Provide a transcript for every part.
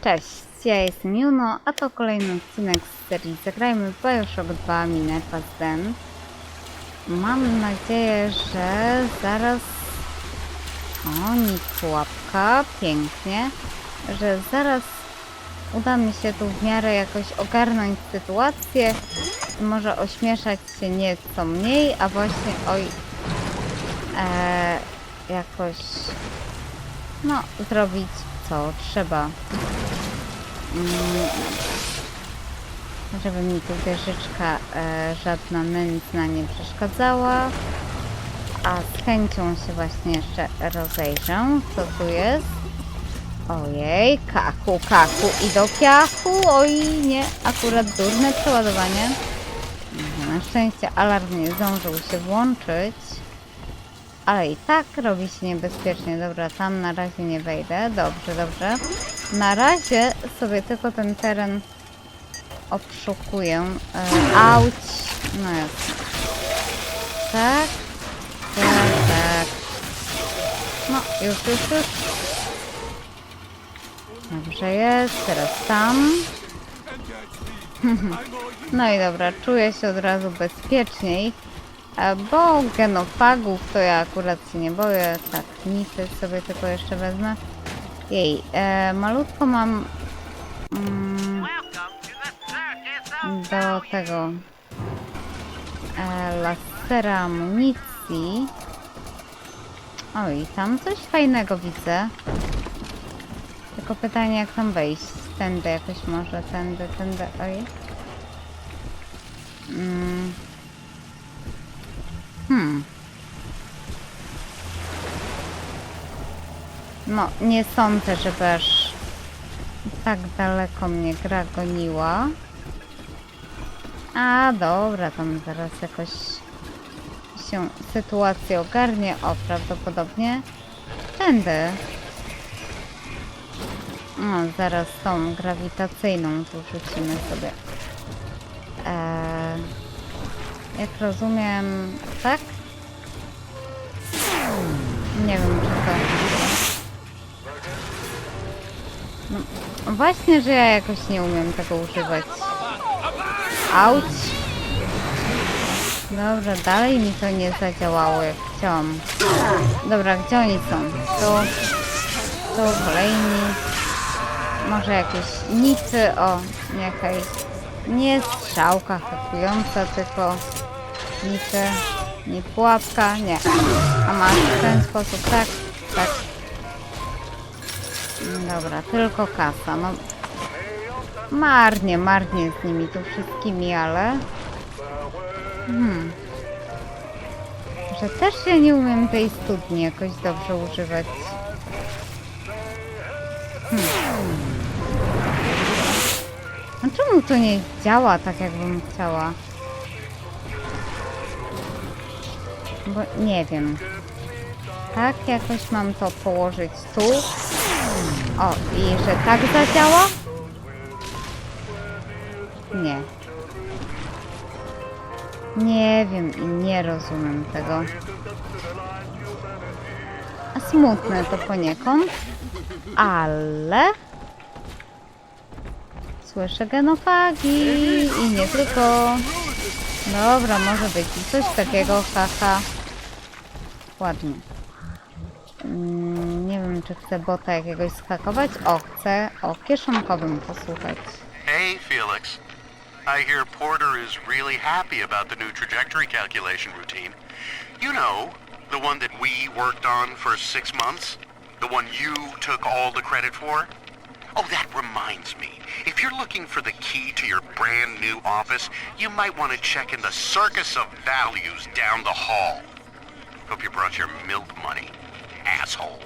Cześć, ja jestem Juno, a to kolejny odcinek z serii Zagrajmy w Bioshock 2 Minerva's Den. Mam nadzieję, że zaraz... O, nic pułapka, pięknie. Że zaraz uda mi się tu w miarę jakoś ogarnąć sytuację. Może ośmieszać się nieco mniej, a właśnie oj... E, jakoś... No, zrobić co trzeba. Mm, żeby mi tu wieżyczka e, żadna nędzna nie przeszkadzała. A z chęcią się właśnie jeszcze rozejrzę, co tu jest. Ojej, kaku, kaku i do piachu. Oj, nie, akurat durne przeładowanie. Mhm, Na szczęście alarm nie zdążył się włączyć. Ale i tak robi się niebezpiecznie. Dobra, tam na razie nie wejdę. Dobrze, dobrze. Na razie sobie tylko ten teren obszukuję. E, auć. No jasne. Tak. Tak, tak. No, już, już, już. Dobrze jest. Teraz tam. No i dobra, czuję się od razu bezpieczniej. Bo genofagów to ja akurat się nie boję. Tak, nity sobie tylko jeszcze wezmę. Jej, e, malutko mam mm, do tego e, lasera amunicji. Oj, tam coś fajnego widzę. Tylko pytanie jak tam wejść. Tędy jakoś może, tędy, tędy, oj. Mm. Hmm. No, nie sądzę, żeby aż tak daleko mnie gra goniła. A, dobra, tam zaraz jakoś się sytuacja ogarnie. O, prawdopodobnie tędy. No, zaraz tą grawitacyjną tu rzucimy sobie. Eee, jak rozumiem, tak? Nie wiem, czy to... No, właśnie, że ja jakoś nie umiem tego używać. Auć! Dobra, dalej mi to nie zadziałało jak chciałam. Dobra, gdzie oni są? Tu, tu kolejni. Może jakieś nicy, o, jakaś nie strzałka hakująca, tylko nicy, nie pułapka, nie. A masz w ten sposób, tak, tak. Dobra, tylko kasa, no. Marnie, marnie z nimi tu wszystkimi, ale... Hmm. Że też ja nie umiem tej studni jakoś dobrze używać. A czemu to nie działa tak, jakbym chciała? Bo nie wiem. Tak, jakoś mam to położyć tu. O, i że tak zadziała? Nie. Nie wiem i nie rozumiem tego. A smutne to poniekąd, ale słyszę genofagi i nie tylko. Dobra, może być coś takiego, haha. Ładnie. Mm, Nie wiem, czy chcę bota jakiegoś skakować. O, chcę o kieszonkowym posłuchać. Hey, Felix. I hear Porter is really happy about the new trajectory calculation routine. You know, the one that we worked on for six months? The one you took all the credit for? Oh, that reminds me. If you're looking for the key to your brand new office, you might want to check in the circus of values down the hall. Hope you brought your milk money, asshole.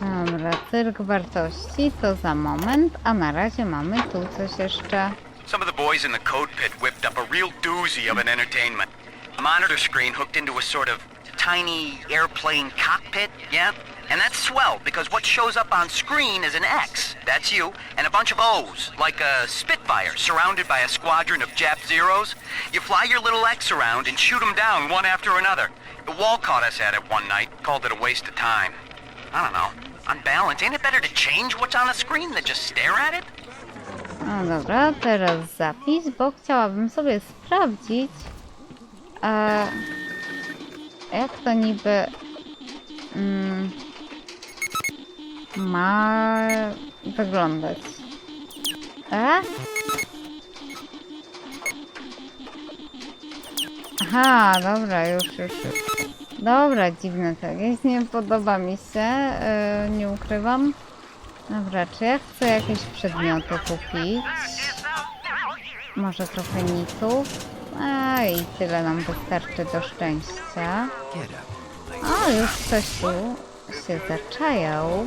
Dobra, cyrk wartości to za moment, a na razie mamy tu coś jeszcze. Some of the boys in the code pit whipped up a real doozy of an entertainment. A monitor screen hooked into a sort of tiny airplane cockpit, yeah? And that's swell because what shows up on screen is an X, that's you, and a bunch of O's, like a Spitfire surrounded by a squadron of Jap Zeros. You fly your little X around and shoot them down one after another. The wall caught us at it one night, called it a waste of time. I don't know. On balance, ain't it better to change what's on the screen than just stare at it? No dobra, teraz zapis, bo chciałabym sobie sprawdzić, e, jak to niby mm, ma wyglądać. E? Aha, dobra, już, już, już. Dobra, dziwne to jest, nie podoba mi się, e, nie ukrywam. Dobra, czy ja chcę jakieś przedmioty kupić? Może trochę nitów? A i tyle nam wystarczy do szczęścia. O, już ktoś tu się zaczajał.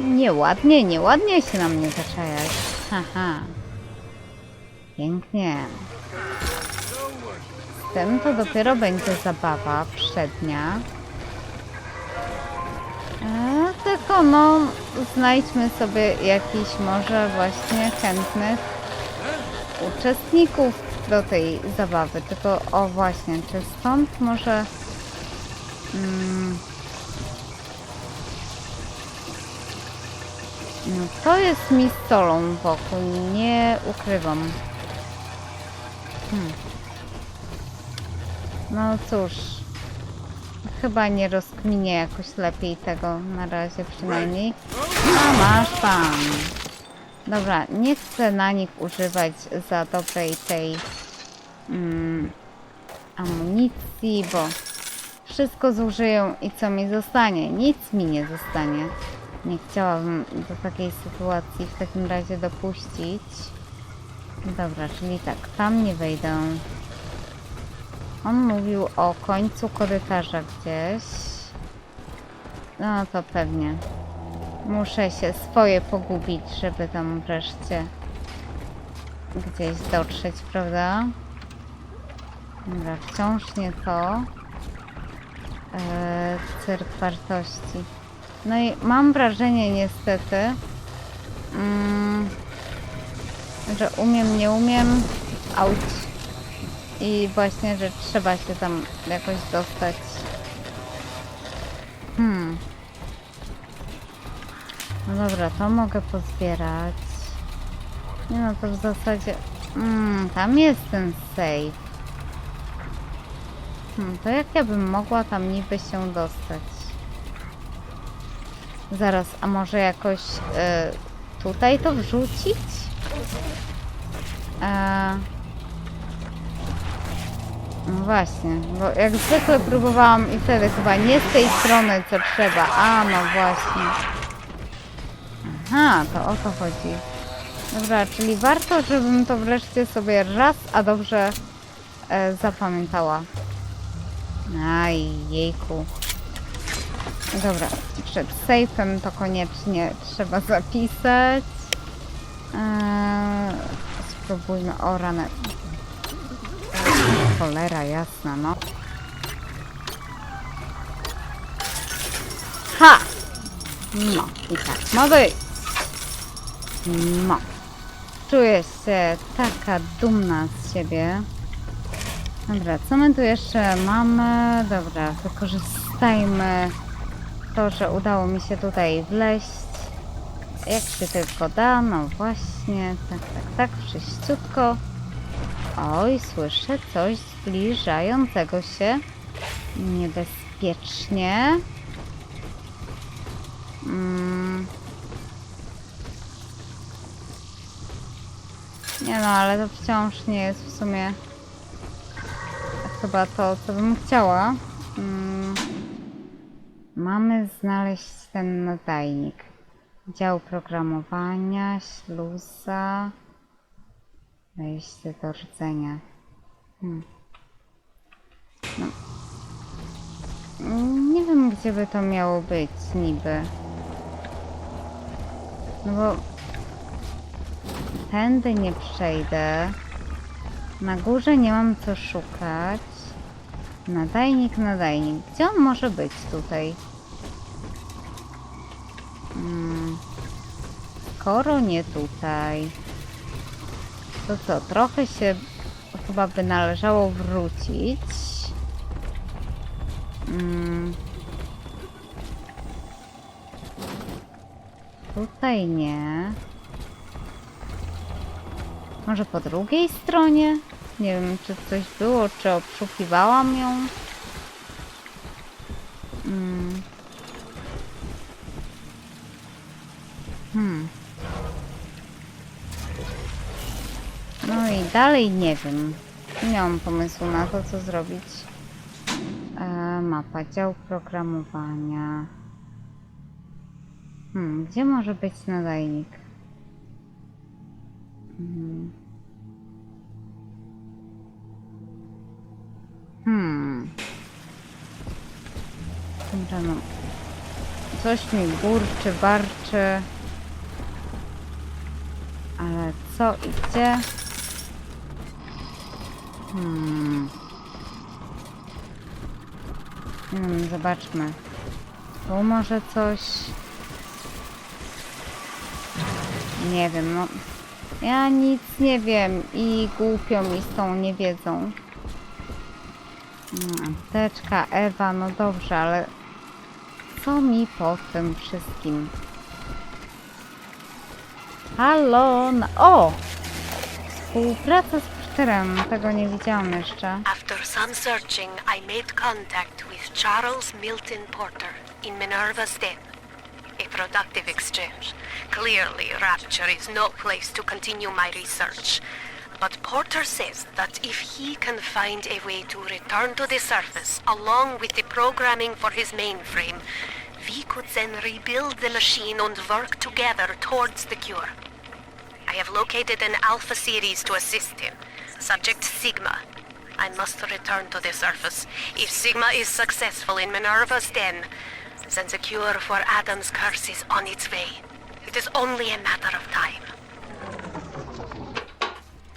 Nieładnie, nieładnie się na mnie zaczajać. Haha. Pięknie. Z tym to dopiero będzie zabawa przednia. E, tylko no, znajdźmy sobie jakiś może właśnie chętnych uczestników do tej zabawy. Tylko o właśnie, czy stąd może... Mm, no to jest mi stolą wokół, nie ukrywam. Hmm. No cóż, Chyba nie rozkminię jakoś lepiej tego na razie przynajmniej. A masz pan. Dobra, nie chcę na nich używać za dobrej tej mm, amunicji, bo wszystko zużyją i co mi zostanie? Nic mi nie zostanie. Nie chciałabym do takiej sytuacji w takim razie dopuścić. Dobra, czyli tak, tam nie wejdę. On mówił o końcu korytarza gdzieś. No to pewnie. Muszę się swoje pogubić, żeby tam wreszcie gdzieś dotrzeć, prawda? Dobra, wciąż nie to. Eee, cyrk wartości. No i mam wrażenie niestety, mm, że umiem, nie umiem. Auć. I właśnie, że trzeba się tam jakoś dostać. Hmm. No dobra, to mogę pozbierać. Nie no, to w zasadzie... Hmm, tam jest ten save. Hmm, to jak ja bym mogła tam niby się dostać? Zaraz, a może jakoś y, tutaj to wrzucić? Eee... No właśnie, bo jak zwykle próbowałam i wtedy chyba nie z tej strony co trzeba. A, no właśnie. Aha, to o to chodzi. Dobra, czyli warto, żebym to wreszcie sobie raz, a dobrze e, zapamiętała. Aj, jejku. Dobra, przed sejfem to koniecznie trzeba zapisać. Eee, spróbujmy, o ranę. Cholera jasna, no. Ha! No, i tak ma być. No. Czuję się taka dumna z siebie. Dobra, co my tu jeszcze mamy? Dobra, wykorzystajmy to, że udało mi się tutaj wleść. Jak się tylko da, no właśnie, tak, tak, tak, wszyściutko. Oj, słyszę coś zbliżającego się niebezpiecznie. Mm. Nie no, ale to wciąż nie jest w sumie chyba to, co bym chciała. Mm. Mamy znaleźć ten nadajnik. Dział programowania, śluza. Wejście do rdzenia. Hmm. No. Nie wiem, gdzie by to miało być niby. No bo tędy nie przejdę. Na górze nie mam co szukać. Nadajnik, nadajnik. Gdzie on może być tutaj? Hmm. Skoro nie tutaj to co, trochę się chyba by należało wrócić. Mm. tutaj nie. Może po drugiej stronie? Nie wiem, czy coś było, czy obszukiwałam ją. Mm. Hmm. No i dalej nie wiem. Nie mam pomysłu na to, co zrobić. E, mapa, dział programowania. Hmm, gdzie może być nadajnik? Hmm. Hmm. Dobra, no. Coś mi burczy, warczy. Ale co i gdzie? Hmm. Wiem, zobaczmy. Tu może coś. Nie wiem, no. Ja nic nie wiem i głupio mi z tą niewiedzą. Mm, Apteczka, Ewa, no dobrze, ale co mi po tym wszystkim? Halo, o! Współpraca z Peterem, tego nie widziałam jeszcze. After some searching, I made contact with Charles Milton Porter in Minerva's Den. A productive exchange. Clearly, Rapture is no place to continue my research. But Porter says that if he can find a way to return to the surface along with the programming for his mainframe, we could then rebuild the machine and work together towards the cure. I have located an Alpha series to assist him. Subject Sigma. I must return to the surface. If Sigma is successful in Minerva's den, then the cure for Adam's curse is on its way. It is only a matter of time.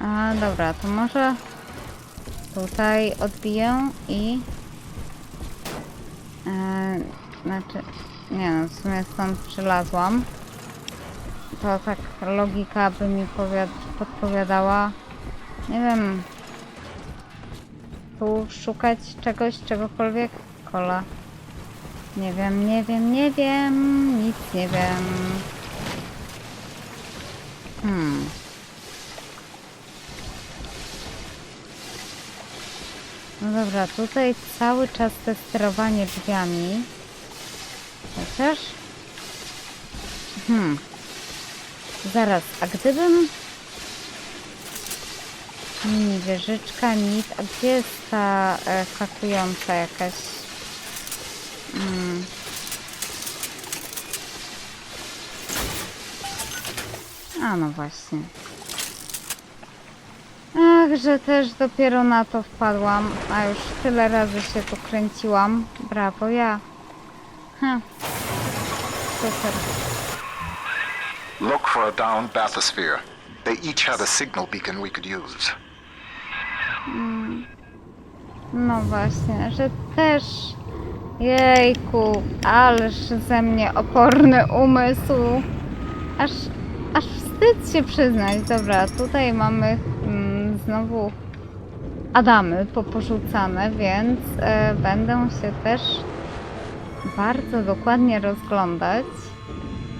A dobra, to może tutaj odbiję i e, znaczy nie no, w sumie stąd przylazłam to tak logika by mi powiad- podpowiadała. Nie wiem tu szukać czegoś, czegokolwiek? Kola. Nie wiem, nie wiem, nie wiem nic nie wiem. Hmm. No dobra, tutaj cały czas te sterowanie drzwiami. Chociaż... Hmm. Zaraz, a gdybym... Mini wieżyczka, nic. A gdzie jest ta e, hakująca jakaś... Hmm. A no właśnie. Ach, że też dopiero na to wpadłam, a już tyle razy się tu kręciłam. Brawo, ja. Ha. Super. For a downed bathysphere. They each had a signal beacon we could use. No właśnie, że też... Jejku, ależ ze mnie oporny umysł. Aż, aż wstyd się przyznać. Dobra, tutaj mamy mm, znowu Adamy poporzucane, więc e, będę się też bardzo dokładnie rozglądać.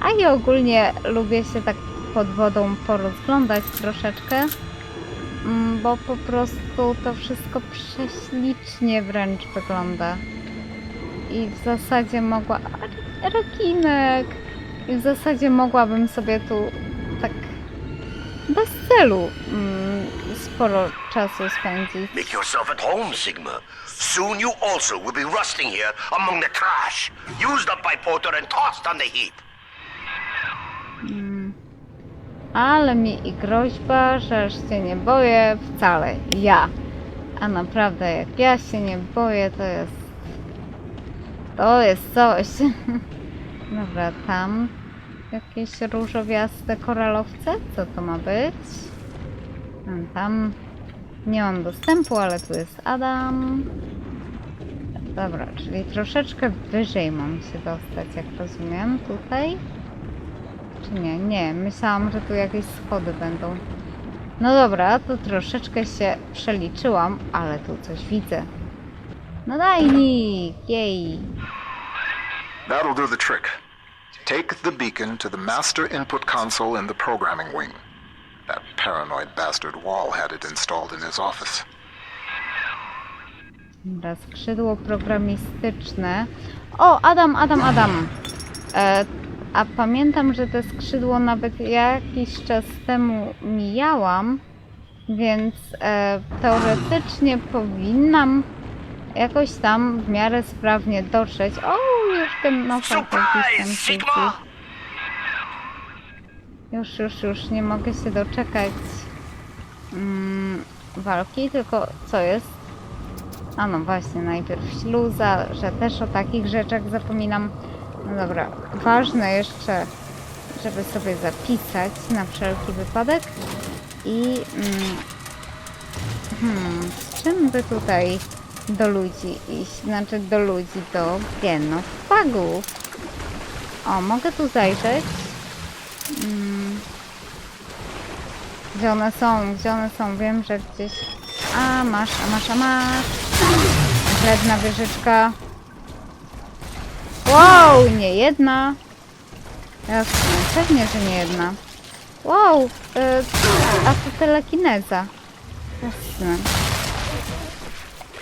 A i ogólnie lubię się tak pod wodą porozglądać troszeczkę, mm, bo po prostu to wszystko prześlicznie wręcz wygląda. I w zasadzie mogła... Rekinek! I w zasadzie mogłabym sobie tu tak bez celu mm, sporo czasu spędzić. Make yourself at home, Sigma. Soon you also will be rusting here among the trash, used up by Porter and tossed on the heap. Ale mi i groźba, że się nie boję wcale. Ja. A naprawdę, jak ja się nie boję, to jest... To jest coś. Dobra, tam jakieś różowiaste koralowce? Co to ma być? Tam nie mam dostępu, ale tu jest Adam. Dobra, czyli troszeczkę wyżej mam się dostać, jak rozumiem, tutaj. Czy nie? Nie, myślałam, że tu jakieś schody będą. No dobra, to troszeczkę się przeliczyłam, ale tu coś widzę. No dajnik! Jej! That'll do the trick. Take the beacon to the master input console in the programming wing. That paranoid bastard Wall had it installed in his office. Dobra, skrzydło programistyczne. O, Adam, Adam, Adam! E, a pamiętam, że te skrzydło nawet jakiś czas temu mijałam, więc e, teoretycznie powinnam jakoś tam w miarę sprawnie dotrzeć. O, już ten no Surprise, Sigma! Już, już, już nie mogę się doczekać mm, walki, tylko co jest? A no właśnie, najpierw śluza, że też o takich rzeczach zapominam. No dobra, ważne jeszcze, żeby sobie zapisać na wszelki wypadek. I mm, hmm, z czym by tutaj do ludzi iść? Znaczy do ludzi, do genofagów. O, mogę tu zajrzeć? Mm. Gdzie one są? Gdzie one są? Wiem, że gdzieś... A, masz, a masz, a masz. Wredna wieżyczka. Wow, nie jedna. Jasne, pewnie, że nie jedna. Wow, y, a to telekineza. Jasne.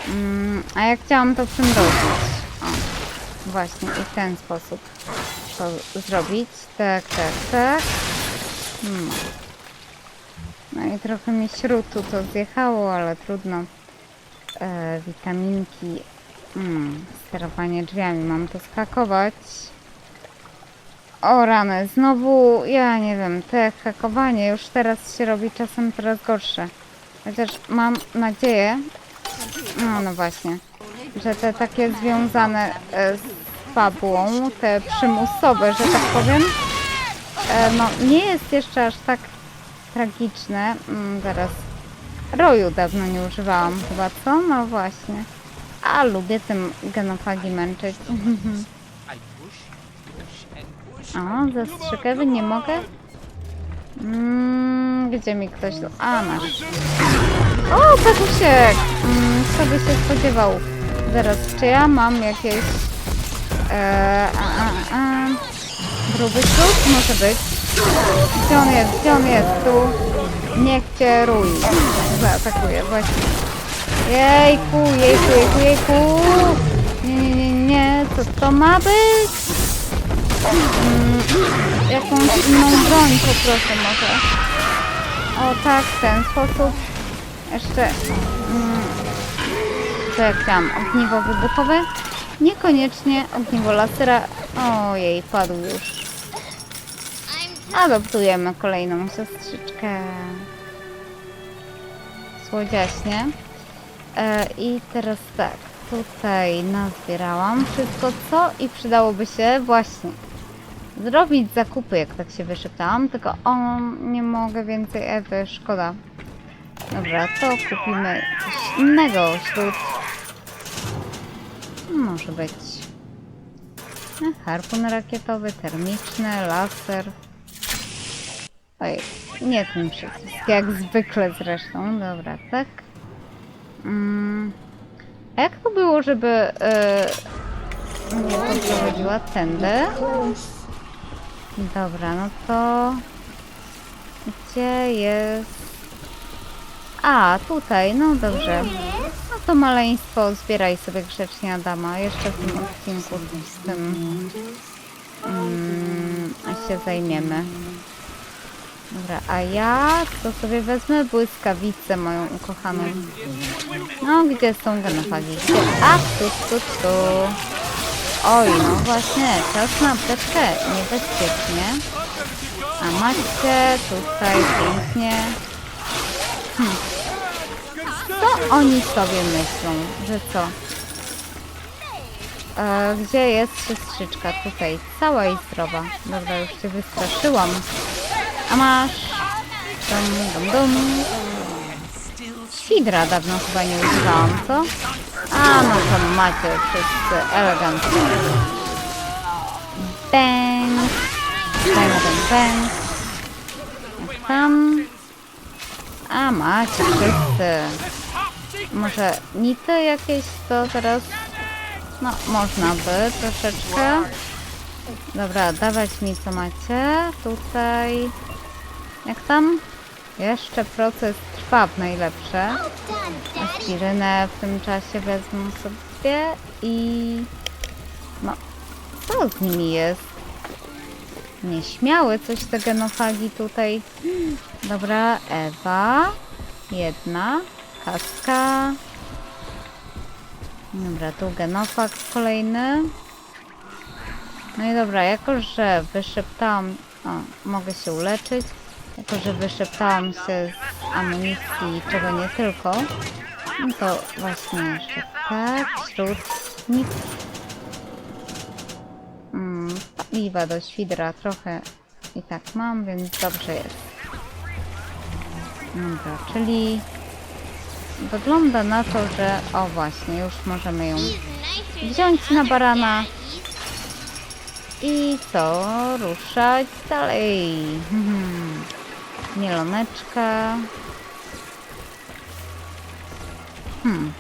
Mm, a ja chciałam to przymrozić. O, właśnie, i w ten sposób to zrobić. Tak, tak, tak. No. No i trochę mi śrutu to zjechało, ale trudno. E, witaminki. Mm, sterowanie drzwiami. Mam to skakować. O rany, znowu, ja nie wiem, te hakowanie już teraz się robi czasem coraz gorsze. Chociaż mam nadzieję, no, no właśnie, że te takie związane e, z fabułą, te przymusowe, że tak powiem, e, no nie jest jeszcze aż tak tragiczne. Mm, zaraz, roju dawno nie używałam chyba, co? No właśnie. A lubię tym genofagi męczyć. O, zastrzykewy nie mogę? Mm, gdzie mi ktoś... A, masz. O, Petusiek! Mm, kto by się spodziewał? Zaraz, czy ja mam jakieś... E, a, a, a, gruby? Może być. Gdzie on jest? Gdzie on jest? Tu. Niech cię rój. Zaatakuje, właśnie. Jejku, jejku, jejku, jejku. Nie, nie, nie, nie. Co to ma być? Mm, jakąś inną broń poproszę może. O tak, w ten sposób. Jeszcze... Mm, co ja? Ogniwo wybuchowe? Niekoniecznie ogniwo lasera. Ojej, padł już. Adoptujemy kolejną siostrzyczkę. Słodziaśnie. E, I teraz tak, tutaj nazbierałam wszystko co i przydałoby się właśnie zrobić zakupy, jak tak się wyszeptałam, tylko o, nie mogę więcej Ewy, szkoda. Dobra, to kupimy coś innego, ślub. Może być. Harpun rakietowy, termiczny, laser. Oj, nie ten przycisk, jak zwykle zresztą. Dobra, tak. Mm. A jak to było, żeby yy, mnie poprowadziła tędy? Dobra, no to... Gdzie jest... A, tutaj, no dobrze. No to maleństwo, zbieraj sobie grzecznie Adama. Jeszcze w tym odcinku z tym mm, się zajmiemy. Dobra, a ja to sobie wezmę błyskawicę moją ukochaną. No, gdzie są genofagi? A, tu, tu, tu. Oj, no właśnie, czas na apteczkę. Niebezpiecznie. A macie tutaj pięknie. Hm. Co oni sobie myślą? Że co? E, gdzie jest siostrzyczka? Tutaj, cała i zdrowa. Dobra, już się wystraszyłam. A masz... Dum, dum, dum. Hidra dawno chyba nie używałam, co? A, no to macie wszyscy elegancko. Bang! Bang, bang, bang. Tam? A, macie wszyscy. Może nity jakieś to teraz... No, można by troszeczkę. Dobra, dawać mi co macie. Tutaj... Jak tam? Jeszcze proces trwa w najlepsze. Aspirynę w tym czasie wezmę sobie i... No, co z nimi jest? Nieśmiały coś te genofagi tutaj. Dobra, Ewa. Jedna. Kaska. Dobra, tu genofag kolejny. No i dobra, jako że wyszeptałam... O, mogę się uleczyć. Jako, że wyszeptałam się z amunicji, czego nie tylko. No to właśnie, że tak, śródnik. Mm, paliwa do świdra trochę i tak mam, więc dobrze jest. Dobra, czyli wygląda na to, że o właśnie, już możemy ją wziąć na barana i co, ruszać dalej. Hmm. Mieloneczka. Hmm.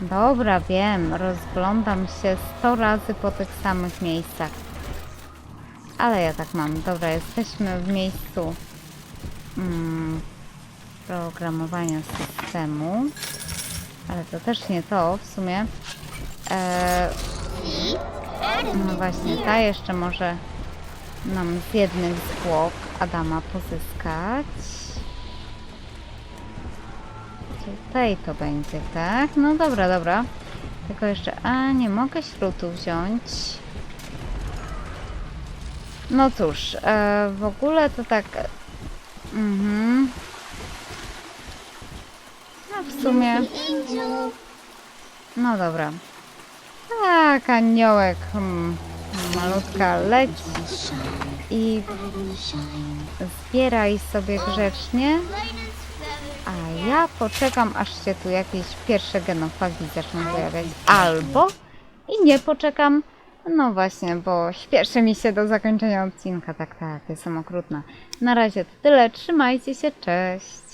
Dobra, wiem, rozglądam się 100 razy po tych samych miejscach. Ale ja tak mam. Dobra, jesteśmy w miejscu mm, programowania systemu. Ale to też nie to w sumie. Eee, no właśnie, ta jeszcze może nam z jednych zwłok Adama pozyskać. Tutaj to będzie, tak? No dobra, dobra. Tylko jeszcze... A, nie mogę śrutu wziąć. No cóż, e, w ogóle to tak... Mhm. No w sumie... No dobra. Tak, aniołek. Hmm. Malutka leć i zbieraj sobie grzecznie. A ja poczekam, aż się tu jakieś pierwsze genofagi zaczną pojawiać. Albo i nie poczekam. No właśnie, bo śpieszy mi się do zakończenia odcinka. Tak, tak, jestem okrutna. Na razie to tyle. Trzymajcie się, cześć.